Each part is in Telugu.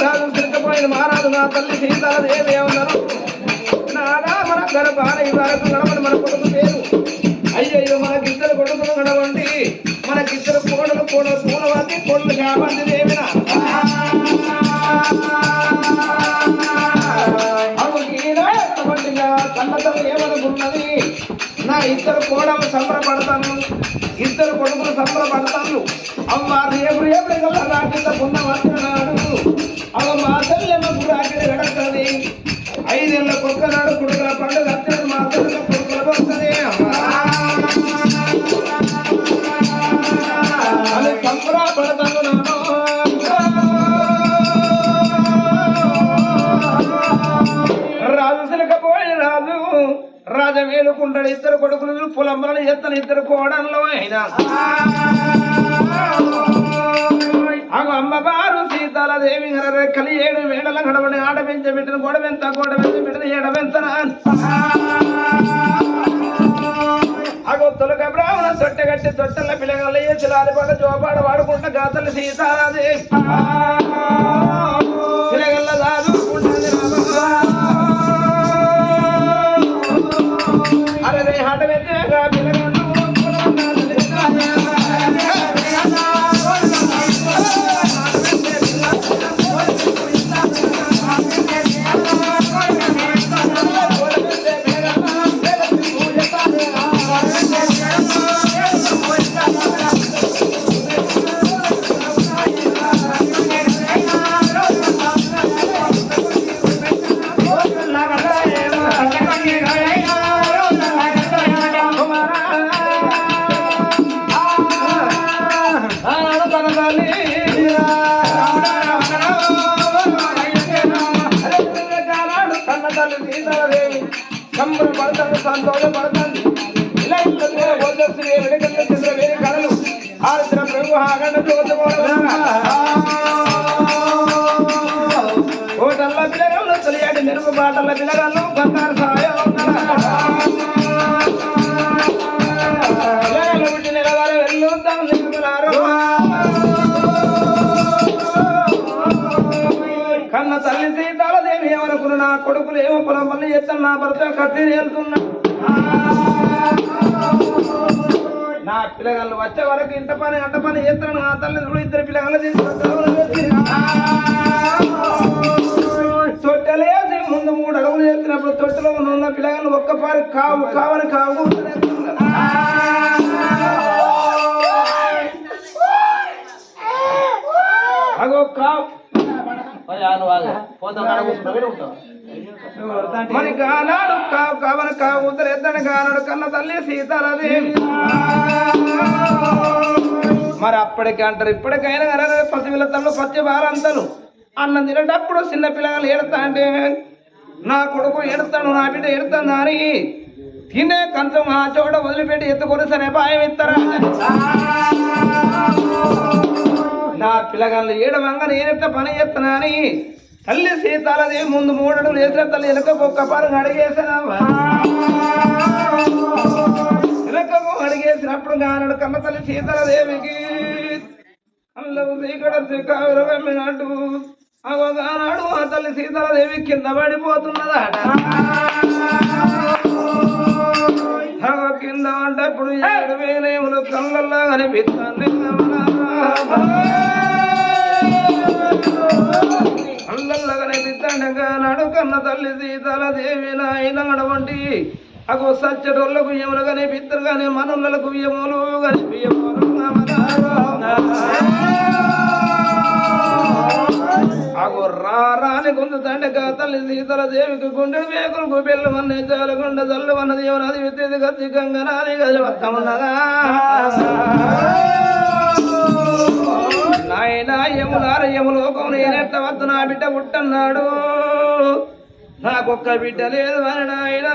రాజు సిద్ధపోయిన మహారాజు నా తల్లి సీతాదేవి ఏమన్నారు? నాదా మన గర్భాన వరకు గడవని మన కొడుకు పేరు. అయ్యయ్యో మనకిద్దరు కొడుకులు గడవండి మనకిద్దరు కోడలు కోడలు పూలవాది కొడుకు కావండి దేవిన ఏమనుకున్నది? నా ఇద్దరు కోడలు సంబరపడతాను. ఇద్దరు కొడుకులు సంబరపడతాను. అమ్మ రేపు రేపు కల్లా రాకింద పున్న ఐదేళ్ళ కుక్కనాడు కొడుకుల పండుగ మా వస్తుంది అది రాజు సిలకపోయి రాజు రాజ ఇద్దరు కొడుకులు పొలంబలను ఎత్తని ఇద్దరు కోడల్లో అయినా. అగో అమ్మవారు సీతాలదేవి రెక్కలు ఏడు వేడల గడవడి ఆడ పెట్టిన గొడవెంత గొడవెంత పెట్టిన ఏడవెంత అగో తొలక బ్రాహ్మణ తొట్టెగట్టి తొట్టెల పిల్లగల వేసి లాలిపాట జోపాడ వాడుకుంట గాతలు సీతారాదేవి పిల్లగల్ల దాదుకుంటుంది అరే రే హట వెచ్చగా ఓటల్ల పిల్లగాళ్ళు బంగారు కన్న తల్లి సీతాలదేవి ఏమనుకున్న నా కొడుకులు ఏమో పొలం పనులు చేస్తాను నా భర్త కత్తి వెళ్తున్నా నా పిల్లగాళ్ళు వచ్చే వరకు ఇంట పని అంట పని చేస్తాను నా తల్లిదండ్రులు ఇద్దరు పిల్లగాళ్ళు తొట్టలేసి ముందు మూడు అడుగులు చేస్తున్నప్పుడు తొట్టలో ఉన్న పిల్లగాళ్ళు ఒక్క పారి కావు కావని కావు అగో కావు. మరి గానాడు కావు కావన కావు ఉత్తరెత్తని గానాడు కన్న తల్లి సీతారాదేవి మరి అప్పటికి అంటారు ఇప్పటికైనా కదా పసిపిల్లతల్లో పచ్చి బాలంతలు. అన్నం తినేటప్పుడు చిన్న పిల్లలు ఏడతా అంటే నా కొడుకు ఏడుతాను నా బిడ్డ ఏడుతాను అని తినే కంచం ఆ చోట వదిలిపెట్టి ఎత్తుకొని సరే పాయం ఇస్తారా? నా పిల్లగాళ్ళు ఏడవంగా నేనెట్ట పని చేస్తున్నా అని తల్లి సీతాలది ముందు మూడడు లేచిన తల్లి వెనక ఒక్క పాలు అడిగేసినావా వెనకకు అడిగేసినప్పుడు కానడు కమ్మ తల్లి సీతాలదేవికి అల్లవు శ్రీకడ అవగానాడు ఆ తల్లి సీతాలదేవి కింద పడిపోతున్నదట. కింద కింద ఇప్పుడు ఏడు వేలేములు కళ్ళల్లా కనిపిస్తుంది కళ్ళల్లా కనిపిస్తాండగా నాడు కన్న తల్లి సీతాల దేవి నాయన వంటి అగో సచ్చటోళ్ళకు యములు కనిపిస్తారు కానీ మనులకు యములు కనిపించములు అగో ఉంది దండక తల్లి సీతల దేవికి గుండె వేకులకు పెళ్ళి మన్నే చాలగుండ చల్లు అన్నది ఏమన్నది విత్తేది గతి గంగనాని వస్తామన్నదా నాయన యములార యములోకం నేనెట్ట వద్దు నా బిడ్డ పుట్టన్నాడు. నాకొక్క బిడ్డ లేదు అని నాయన.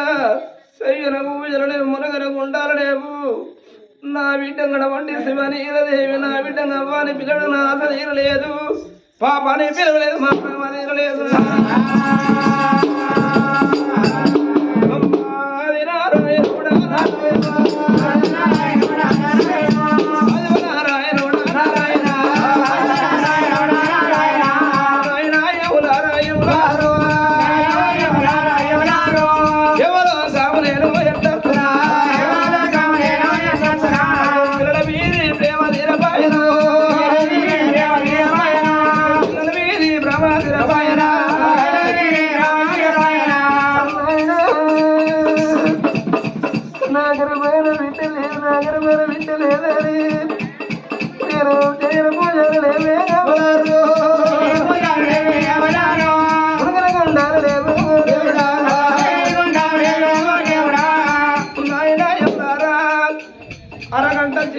చెయ్యనకు పూజలు మునగనకు మునగన లేవు. నా బిడ్డ వండి శివనీరదేవి నా బిడ్డ అవ్వని పిల్లడు నా ఆశ తీరలేదు. పాపాని పిలవలేదు మా ప్రేమ తీరలేదు.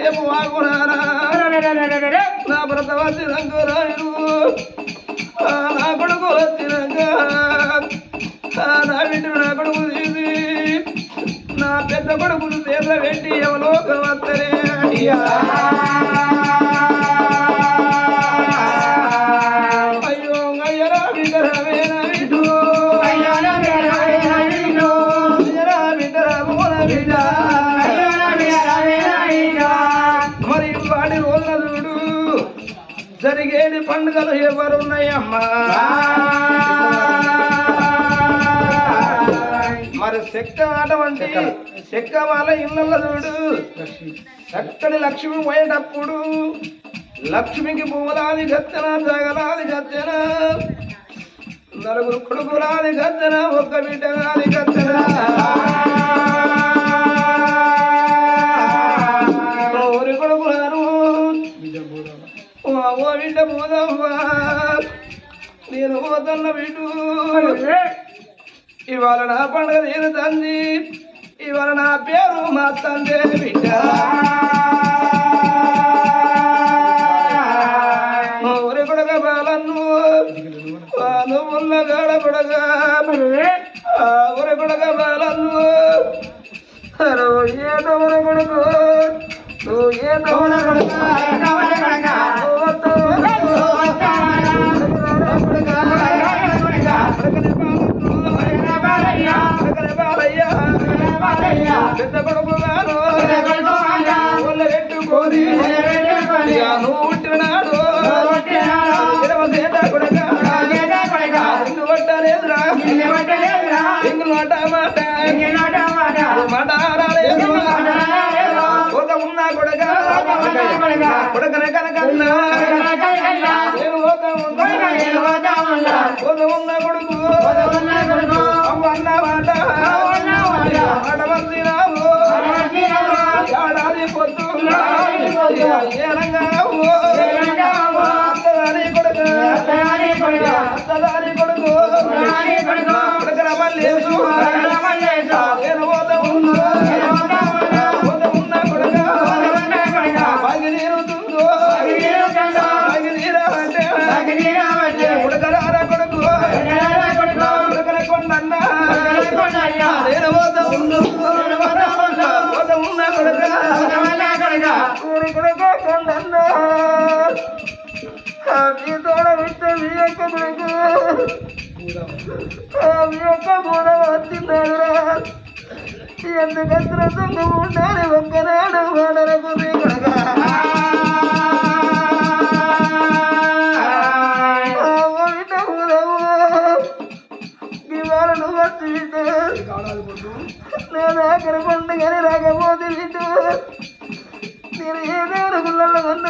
అరగంట సేపు నా భర్త వచ్చినాక రాయుడు. ఆ, నా కొడుకు వచ్చినాక నా బిడ్డ నా కొడుకు తీసి నా పెద్ద కొడుకులు చేత పెట్టి ఎవలోకం వస్తరే అయ్యా. జరిగేది పండుగలు ఎవరున్నాయమ్మా? మరి చెక్క అటువంటి చెక్క వాళ్ళ ఇళ్ళల్లో చూడు. చక్కని లక్ష్మి పోయేటప్పుడు లక్ష్మికి పూలాది గత్తెన జగలాది గత్తెన నలుగురు కొడుకులాది గత్తెన ఒక్క బిడ్డగాది గత్తెన బిడ్డ నేను పోతన్న బిడ్డు. ఇవాళ నా పండుగ నేను తంది ఇవాళ నా పేరు మా తందే బిడ్డ. ఊరి కొడగ బాలన్ను నువ్వున్న గాడ కొడగ ఊరి కొడగ బాలన్ను ఏ కొడుకు. నువ్వు ఏ తవర అత్తదాని కొడుకు కొడుకు రమల్లేసు రమల్లేసు ఉండాలి ఒక్కనాడు వాడరకు ఇవాళ నువ్వు వచ్చి విట్టు నేను అక్కడ పండుగని రాకపోతే విట్టు నేను ఏ దేవుడు గుళ్ళల్లో కొన్ను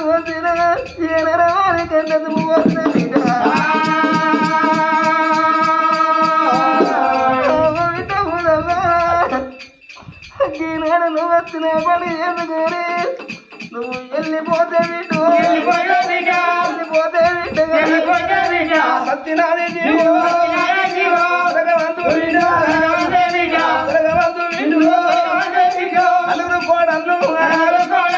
ఈనాడు నువ్వు వచ్చిన పని ఎందుకోని నువ్వు వెళ్ళిపోతే విట్టు వెళ్ళిపోతే విట్టు సత్యనాది జీవో నలుగురు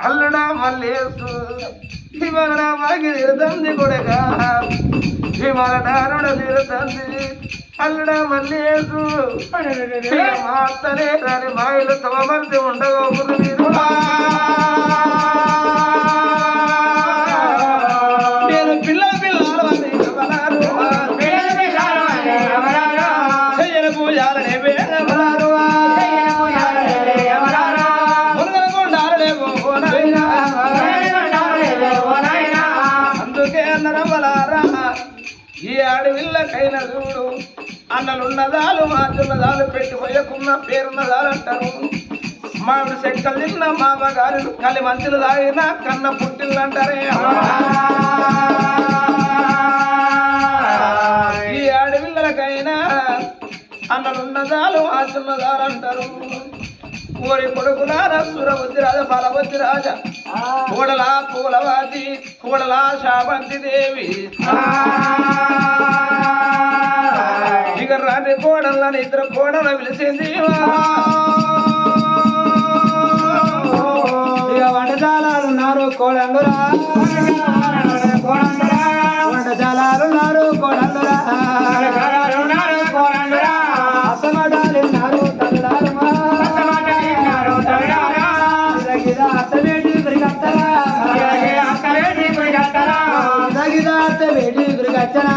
అల్లుడా మల్లేసు హిమల మాకి నిరుతంది కొడగా హిమల దారుడ నిరుతంది అల్లుడా మల్లేసు మాతలే రాని మాయలు తమ మరిది ఉండగోకులు అన్నలున్నదాలు మాచున్నదాలు పెట్టి పోయకున్న పేరున్నదాలు అంటారు మామిడి చెక్కలు తిన్న మామ గారు కలి మంచులు తాగిన కన్న పుట్టిల్లు అంటారే ఈ ఆడపిల్లలకైనా అన్నలున్నదాలు మాచున్నదాలు అంటారు ఓరి కొడుకులారా సురవతి రాజ బలవతి రాజ. కూడలా పూలవాది కూడలా శాబంతి దేవి. ఇక రాని కోడలని ఇద్దరు కోడల పిలిచింది ఇక వంటజాలాలు ఉన్నారు కోడంగురా. వంటజాలాలు ఉన్నారు కోడంగురా. ఉన్నారు అత్తవేటి గురికత్తరా? గిద అత్తవేటి గురికత్తరా?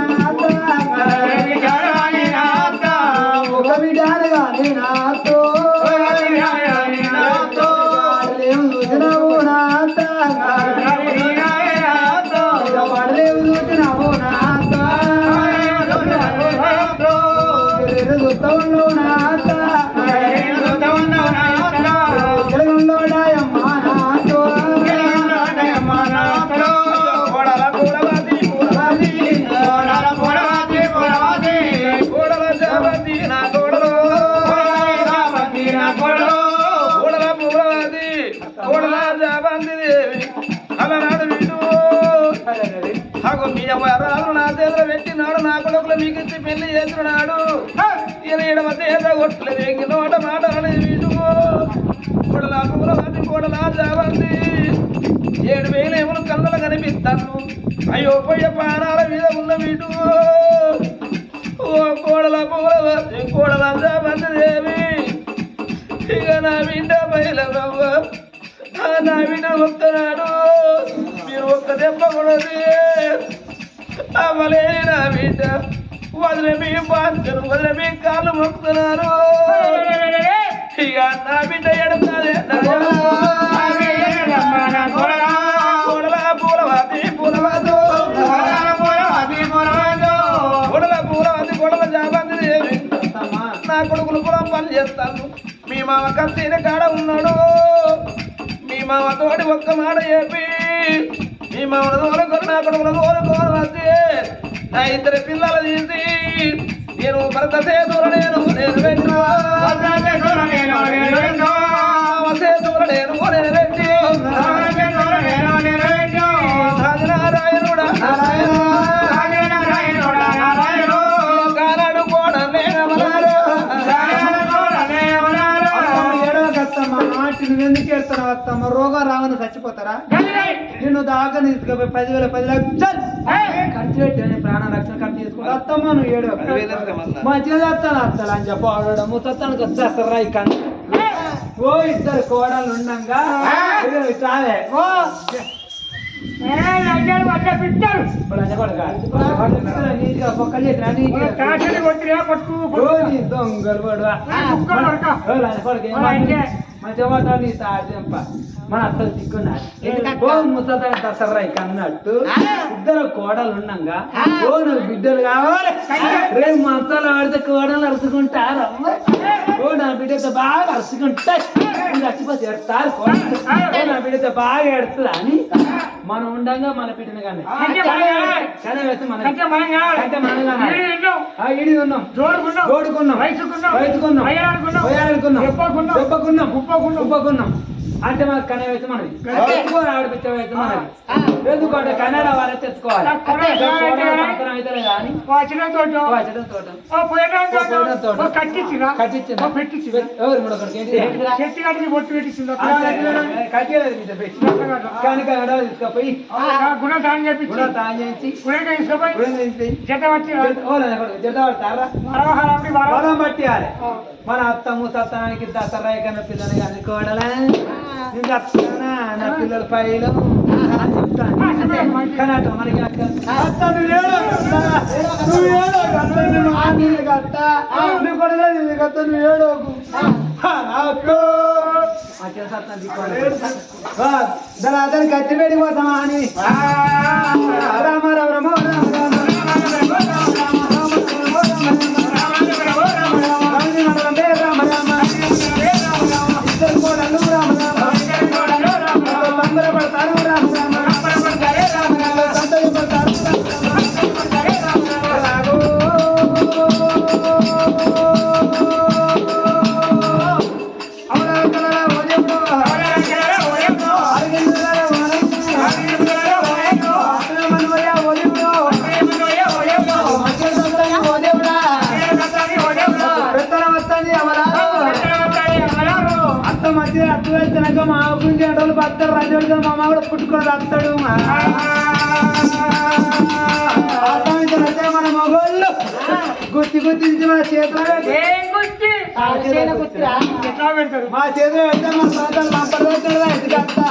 అలనాడు వీడు. అగో మీ అమ్మరాలు నా చేతిలో పెట్టినాడు నా కొడుకులు మీకు ఇచ్చి పెళ్ళి చేస్తున్నాడు ఈయన ఎడమ కొట్టలేదు ఇంక నోట మాట అనేది వీడు. కోడల పూలవాది కోడల శాబంతి ఏడు వేలు ఏమో కళ్ళలు కనిపిస్తాను. అయ్యో పోయే పానాల మీద ఉన్న వీడు. ఓ కోడల పూలవాది కోడలా శాబంతి దేవి ఇక నా బిడ్డ బయలవ్వ నా బిడ్డ వస్తున్నాడు మీరు ఒక్క దెబ్బ కొడది అవ్వలేని నా బిడ్డ. వదిలే మీ బాధ్యను వదిలే మీ కాళ్ళు మొక్కుతున్నారు. ఇక నా బిడ్డ ఎడతాదే నా కొడుకులు కూడా పని చేస్తాను మీ మామ కత్తిన కాడ ఉన్నాడు? మీ మామ తోటి ఒక్క మాట చెప్పి మీ మామను తోలుకొని నా కొడుకులు తోలుకోని వచ్చి నా ఇద్దరు పిల్లలు తీసి నేను భర్త చేతులు నేను నేను పెట్టు రోగం రాగానే చచ్చిపోతారా? నిన్ను దాకా తీసుకుపోయి పదివేల పది లక్షలు ఖర్చు పెట్టి ప్రాణ రక్షణ ఖర్చు చేసుకుంటా అత్తమ్మ నువ్వు ఏడు? మంచిగా చేస్తాను అత్తలు అని చెప్పి. ఆడడం ముసత్తానికి వచ్చేస్తారా కన్ను? ఓ ఇద్దరు కోడలు ఉండంగా. రావే. ఓ! దొంగలు పడువా. మంచిగా నీ తాజంప మన అత్తలు సిక్కున్నారు ఓ ముసలి దసరా అన్నట్టు ఇద్దరు కోడలు ఉండంగా ఓ నువ్వు బిడ్డలు కావాలి. రేపు మంచాలు ఆడితే కోడలు అరుచుకుంటారు. ఓ నా బిడ్డతో బాగా అరుచుకుంటాయి చచ్చిపోతే ఎడతారు కోడలు. నా బిడ్డతో బాగా ఎడుతుందా అని మనం ఉండంగా మన బిడ్డను కానీ ఉన్నాం జోడుకున్నాం. వయ్యారాడుకున్నాం. వయ్యారాడుకున్నాం దెబ్బకున్నాం. దెబ్బకున్నాం ఉప్పకున్నాం. ఉప్పకున్నాం. అంటే మాకు కనే వయసు మనది. ఎక్కువ ఆడిపించే వయసు మనది. ఎందుకంటే కన్నడ వాళ్ళే తెచ్చుకోవాలి. జత పట్టియాలి. మన అత్త ముసత్తానికి దసరా కన్నా పిల్లని కానీ కోడలా ఇంకా అత్తనా నా పిల్లల పైలు కానీ అట్లా మనకి అత్త నువ్వు ఏడో నువ్వు అత్త నువ్వు ఆ నీళ్ళకి అత్త నువ్వు ఏడోకు అతని కత్తి పెట్టి పోతామా అని రామ రామ రామ రామ రామ రాజు అత్తు వెళ్తున్నాక మా గురించి ఏడోళ్ళు బతాడు రాజు వెళ్తాను మా కూడా పుట్టుకొని రాస్తాడు. మన మగోళ్ళు గుర్తి గుర్తించి మన చేతిలో మా చేతిలో పెడతారు. మా సొంతం మా పడతాడు ఎందుకంతా